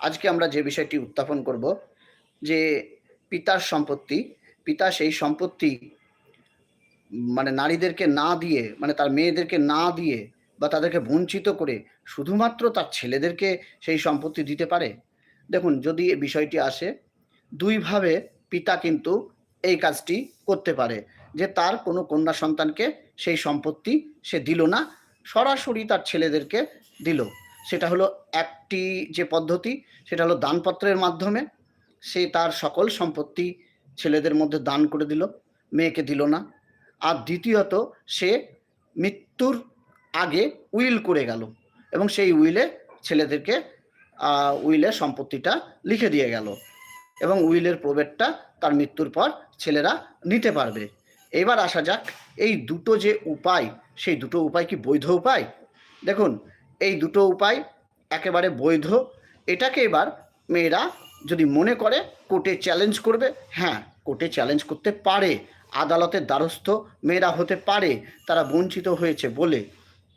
আজকে আমরা যে বিষয়টি উত্থাপন করব, যে পিতার সম্পত্তি, পিতা সেই সম্পত্তি মানে নারীদেরকে না দিয়ে মানে তার মেয়েদেরকে না দিয়ে বা তাদেরকে বঞ্চিত করে শুধুমাত্র তার ছেলেদেরকে সেই সম্পত্তি দিতে পারে? দেখুন, যদি এই বিষয়টি আসে দুইভাবে পিতা কিন্তু এই কাজটি করতে পারে, যে তার কোনো কন্যা সন্তানকে সেই সম্পত্তি সে দিল না, সরাসরি তার ছেলেদেরকে দিল। সেটা হলো একটি যে পদ্ধতি, সেটা হলো দানপত্রের মাধ্যমে সে তার সকল সম্পত্তি ছেলেদের মধ্যে দান করে দিল, মেয়েকে দিল না। আর দ্বিতীয়ত, সে মৃত্যুর আগে উইল করে গেল এবং সেই উইলে ছেলেদেরকে উইলে সম্পত্তিটা লিখে দিয়ে গেল এবং উইলের প্রবেটটা তার মৃত্যুর পর ছেলেরা নিতে পারবে। এবার আসা যাক, এই দুটো যে উপায়, সেই দুটো উপায় কি বৈধ উপায়? দেখুন এই দুটো উপায় একেবারে বৈধ। এটাকে এবার মেয়েরা যদি মনে করে, কোর্টে চ্যালেঞ্জ করবে হ্যাঁ কোর্টে চ্যালেঞ্জ করতে পারে, আদালতের দ্বারস্থ মেয়েরা হতে পারে, তারা বঞ্চিত হয়েছে বলে,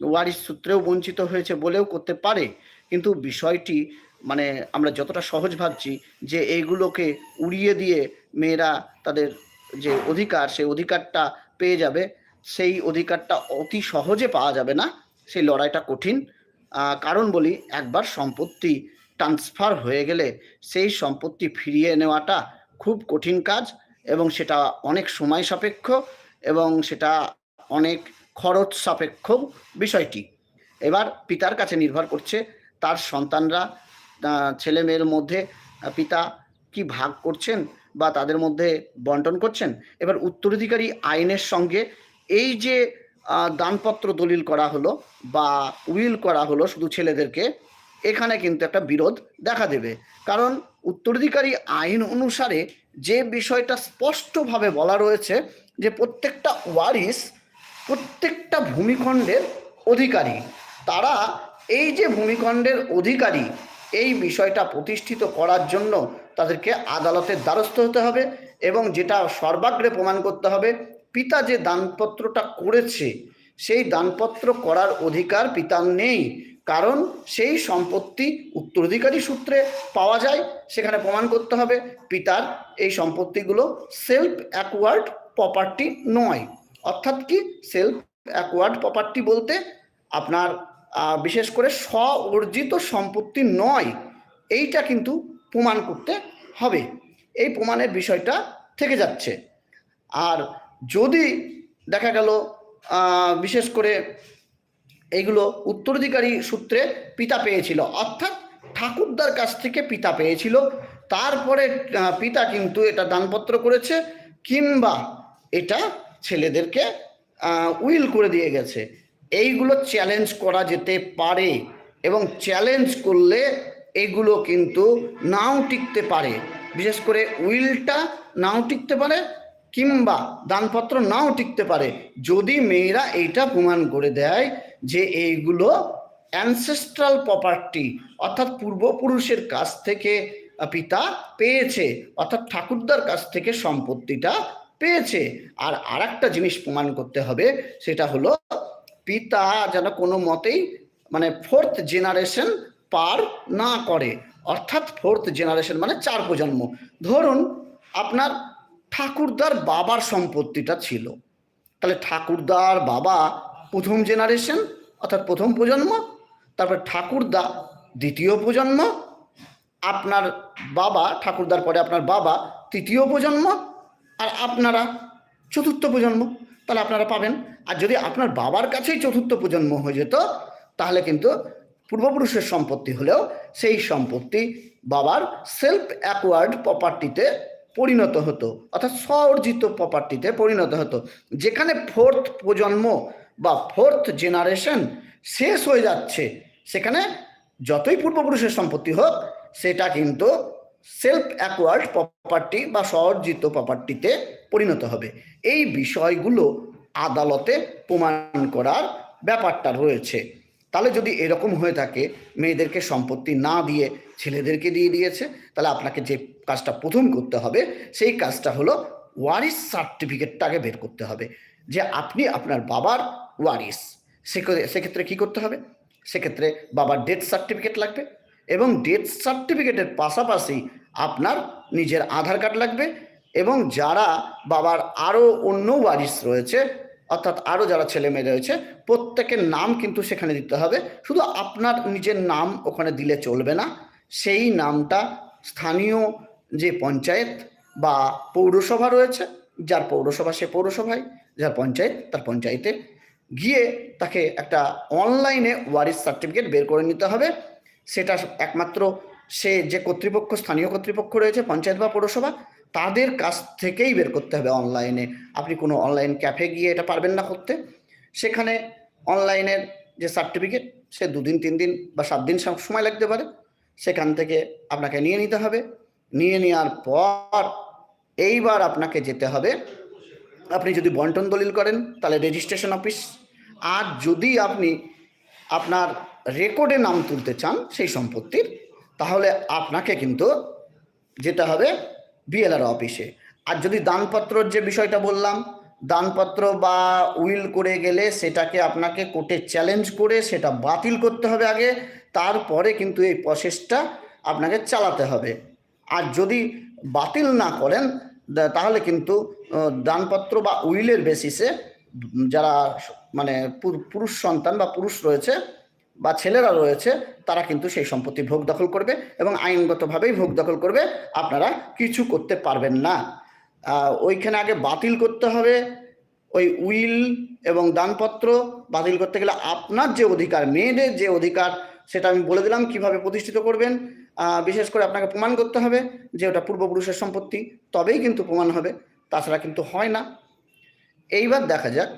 ওয়ারিশ সূত্রেও বঞ্চিত হয়েছে বলেও করতে পারে, কিন্তু বিষয়টি মানে আমরা যতটা সহজ ভাবছি যে এইগুলোকে উড়িয়ে দিয়ে মেয়েরা তাদের যে অধিকার, সেই অধিকারটা পেয়ে যাবে, সেই অধিকারটা অতি সহজে পাওয়া যাবে না, সেই লড়াইটা কঠিন। কারণ বলি, একবার সম্পত্তি ট্রান্সফার হয়ে গেলে সেই সম্পত্তি ফিরিয়ে নেওয়াটা খুব কঠিন কাজ এবং সেটা অনেক সময় সাপেক্ষ এবং সেটা অনেক খরচ সাপেক্ষ বিষয়টি। এবার পিতার কাছে নির্ভর করছে তার সন্তানরা ছেলে মেয়ের মধ্যে পিতা কি ভাগ করছেন বা তাদের মধ্যে বন্টন করছেন। এবার উত্তরাধিকারী আইনের সঙ্গে এই যে দানপত্র দলিল করা হলো বা উইল করা হলো শুধু ছেলেদেরকে, এখানে কিন্তু একটা বিরোধ দেখা দেবে। কারণ উত্তরাধিকারী আইন অনুসারে যে বিষয়টা স্পষ্টভাবে বলা রয়েছে যে প্রত্যেকটা ওয়ারিস প্রত্যেকটা ভূমিখণ্ডের অধিকারী, তারা এই যে ভূমিখণ্ডের অধিকারী, এই বিষয়টা প্রতিষ্ঠিত করার জন্য তাদেরকে আদালতের দ্বারস্থ হতে হবে এবং যেটা সর্বাগ্রে প্রমাণ করতে হবে পিতা যে দানপত্রটা করেছে, সেই দানপত্র করার অধিকার পিতার নেই। কারণ সেই সম্পত্তি উত্তরাধিকারী সূত্রে পাওয়া যায়, সেখানে প্রমাণ করতে হবে, পিতার এই সম্পত্তিগুলো সেলফ অ্যাকওয়ার্ড প্রপার্টি নয়। অর্থাৎ কি সেলফ অ্যাকওয়ার্ড প্রপার্টি বলতে আপনার বিশেষ করে স্ব অর্জিত সম্পত্তি নয়। এইটা কিন্তু প্রমাণ করতে হবে। এই প্রমাণের বিষয়টা থেকে যাচ্ছে। আর যদি দেখা গেল বিশেষ করে এইগুলো উত্তরাধিকারী সূত্রে পিতা পেয়েছিল, অর্থাৎ ঠাকুরদার কাছ থেকে পিতা পেয়েছিল, তারপরে পিতা কিন্তু এটা দানপত্র করেছে কিংবা এটা ছেলেদেরকে উইল করে দিয়ে গেছে। এইগুলো চ্যালেঞ্জ করা যেতে পারে এবং চ্যালেঞ্জ করলে এগুলো কিন্তু নাও টিকতে পারে। বিশেষ করে উইলটা নাও টিকতে পারে কিংবা দানপত্র নাও টিকতে পারে। যদি মেয়েরা এইটা প্রমাণ করে দেয় যে এইগুলো অ্যানসেস্ট্রাল প্রপার্টি অর্থাৎ পূর্বপুরুষের কাছ থেকে পিতা পেয়েছে, অর্থাৎ ঠাকুরদার কাছ থেকে সম্পত্তিটা পেয়েছে। আর আরেকটা জিনিস প্রমাণ করতে হবে, সেটা হলো পিতা যেন কোনো মতেই মানে ফোর্থ জেনারেশন পার না করে। অর্থাৎ ফোর্থ জেনারেশন মানে চার প্রজন্ম। ধরুন আপনার ঠাকুরদার বাবার সম্পত্তিটা ছিল। তাহলে ঠাকুরদার বাবা প্রথম জেনারেশন অর্থাৎ প্রথম প্রজন্ম, তারপর ঠাকুরদা দ্বিতীয় প্রজন্ম, আপনার বাবা, ঠাকুরদার পরে আপনার বাবা তৃতীয় প্রজন্ম, আর আপনারা চতুর্থ প্রজন্ম। তাহলে আপনারা পাবেন। আর যদি আপনার বাবার কাছেই চতুর্থ প্রজন্ম হয়ে যেত, তাহলে কিন্তু পূর্বপুরুষের সম্পত্তি হলেও সেই সম্পত্তি বাবার সেলফ অ্যাকোয়ার্ড প্রপার্টিতে পরিণত হতো, অর্থাৎ স্ব অর্জিত প্রপার্টিতে পরিণত হতো। যেখানে ফোর্থ প্রজন্ম বা ফোর্থ জেনারেশন শেষ হয়ে যাচ্ছে, সেখানে যতই পূর্বপুরুষের সম্পত্তি হোক, সেটা কিন্তু সেলফ অ্যাকোয়ার্ড প্রপার্টি বা সহর্জিত প্রপার্টিতে পরিণত হবে। এই বিষয়গুলো আদালতে প্রমাণ করার ব্যাপারটা রয়েছে। তাহলে যদি এরকম হয়ে থাকে, মেয়েদেরকে সম্পত্তি না দিয়ে ছেলেদেরকে দিয়ে দিয়েছে তাহলে আপনাকে যে কাজটা প্রথম করতে হবে, সেই কাজটা হলো ওয়ারিস সার্টিফিকেটটাকে বের করতে হবে। যে আপনি আপনার বাবার ওয়ারিস সেক্ষেত্রে কী করতে হবে? সেক্ষেত্রে বাবার ডেথ সার্টিফিকেট লাগবে এবং ডেথ সার্টিফিকেটের পাশাপাশি আপনার নিজের আধার কার্ড লাগবে এবং যারা বাবার আরও অন্য ওয়ারিস রয়েছে, অর্থাৎ আরও যারা ছেলে মেয়ে রয়েছে, প্রত্যেকের নাম কিন্তু সেখানে দিতে হবে। শুধু আপনার নিজের নাম ওখানে দিলে চলবে না, সেই নামটা স্থানীয় যে পঞ্চায়েত বা পৌরসভা রয়েছে, যার পৌরসভা সে পৌরসভায়, যার পঞ্চায়েত তার পঞ্চায়েতে, গিয়ে তাকে একটা অনলাইনে ওয়ারিস সার্টিফিকেট বের করে নিতে হবে। সেটা একমাত্র সে যে কর্তৃপক্ষ, স্থানীয় কর্তৃপক্ষ রয়েছে, পঞ্চায়েত বা পৌরসভা, তাদের কাছ থেকেই বের করতে হবে অনলাইনে। আপনি কোনো অনলাইন ক্যাফে গিয়ে এটা পারবেন না করতে। সেখানে অনলাইনের যে সার্টিফিকেট, সে দুদিন তিন দিন বা সাত দিন সময় লাগতে পারে। সেখান থেকে আপনাকে নিয়ে নিতে হবে। নিয়ে নেওয়ার পর এইবার আপনাকে যেতে হবে। আপনি যদি বন্টন দলিল করেন, তাহলে রেজিস্ট্রেশন অফিস আর যদি আপনি আপনার রেকর্ডে নাম তুলতে চান সেই সম্পত্তির, তাহলে আপনাকে কিন্তু যেতে হবে বিএলআর অফিসে আর যদি দানপত্রর যে বিষয়টা বললাম দানপত্র বা উইল করে গেলে সেটাকে আপনাকে কোর্টে চ্যালেঞ্জ করে সেটা বাতিল করতে হবে আগে, তারপরে কিন্তু এই প্রসেসটা আপনাকে চালাতে হবে। আর যদি বাতিল না করেন তাহলে কিন্তু দানপত্র বা উইলের বেসিসে যারা মানে পুরুষ সন্তান বা পুরুষ রয়েছে বা ছেলেরা রয়েছে, তারা কিন্তু সেই সম্পত্তি ভোগ দখল করবে এবং আইনগতভাবেই ভোগ দখল করবে। আপনারা কিছু করতে পারবেন না। ওইখানে আগে বাতিল করতে হবে। ওই উইল এবং দানপত্র বাতিল করতে গেলে আপনার যে অধিকার, মেয়েদের যে অধিকার, সেটা আমি বলে দিলাম কীভাবে প্রতিষ্ঠিত করবেন। বিশেষ করে আপনাকে প্রমাণ করতে হবে যে ওটা পূর্বপুরুষের সম্পত্তি, তবেই কিন্তু প্রমাণ হবে, তাছাড়া কিন্তু হয় না। এইবার দেখা যাক,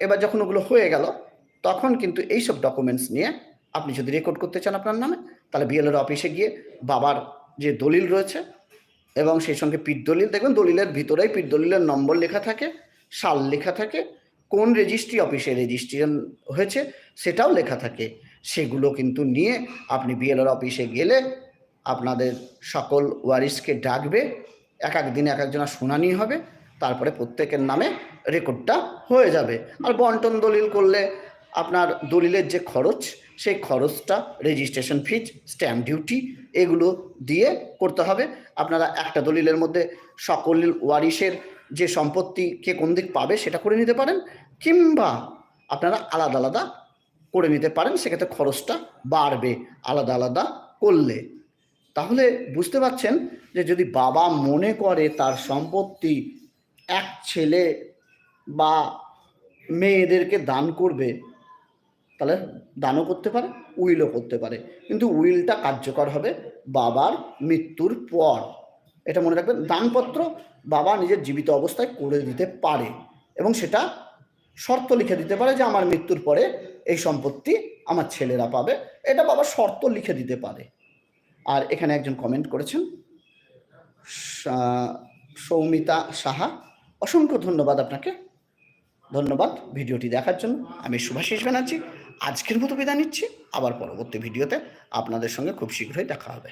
এবার যখন ওগুলো হয়ে গেল, তখন কিন্তু এইসব ডকুমেন্টস নিয়ে আপনি যদি রেকর্ড করতে চান আপনার নামে, তাহলে বিএলএর অফিসে গিয়ে বাবার যে দলিল রয়েছে এবং সেই সঙ্গে পিঠ দলিল দেখবেন দলিলের ভিতরেই পিঠ দলিলের নম্বর লেখা থাকে, সাল লেখা থাকে, কোন রেজিস্ট্রি অফিসে রেজিস্ট্রেশন হয়েছে সেটাও লেখা থাকে। সেগুলো কিন্তু নিয়ে আপনি বিএলআর অফিসে গেলে আপনাদের সকল ওয়ারিসকে ডাকবে, এক এক দিনে এক একজনের শুনানি হবে, তারপরে প্রত্যেকের নামে রেকর্ডটা হয়ে যাবে। আর বন্টন দলিল করলে আপনার দলিলের যে খরচ সেই খরচটা রেজিস্ট্রেশন ফিজ স্ট্যাম্প ডিউটি এগুলো দিয়ে করতে হবে। আপনারা একটা দলিলের মধ্যে সকল ওয়ারিশের যে সম্পত্তি কে কোন দিক পাবে সেটা করে নিতে পারেন, কিংবা আপনারা আলাদা আলাদা করে নিতে পারেন, সেক্ষেত্রে খরচটা বাড়বে আলাদা আলাদা করলে। তাহলে বুঝতে পারছেন যে যদি বাবা মনে করে তার সম্পত্তি এক ছেলে বা মেয়েদেরকে দান করবে তাহলে দানও করতে পারে, উইলও করতে পারে। কিন্তু উইলটা কার্যকর হবে বাবার মৃত্যুর পর। এটা মনে রাখবেন, দানপত্র বাবা নিজের জীবিত অবস্থায় করে দিতে পারে এবং সেটা শর্ত লিখে দিতে পারে যে আমার মৃত্যুর পরে এই সম্পত্তি আমার ছেলেরা পাবে। এটা বাবা শর্ত লিখে দিতে পারে। আর এখানে একজন কমেন্ট করেছেন সৌমিতা সাহা, অসংখ্য ধন্যবাদ আপনাকে। ধন্যবাদ ভিডিওটি দেখার জন্য। আমি সুভাষিস ব্যানার্জি আজকের মতো বিদায় নিচ্ছি। আবার পরবর্তী ভিডিওতে আপনাদের সঙ্গে খুব শীঘ্রই দেখা হবে।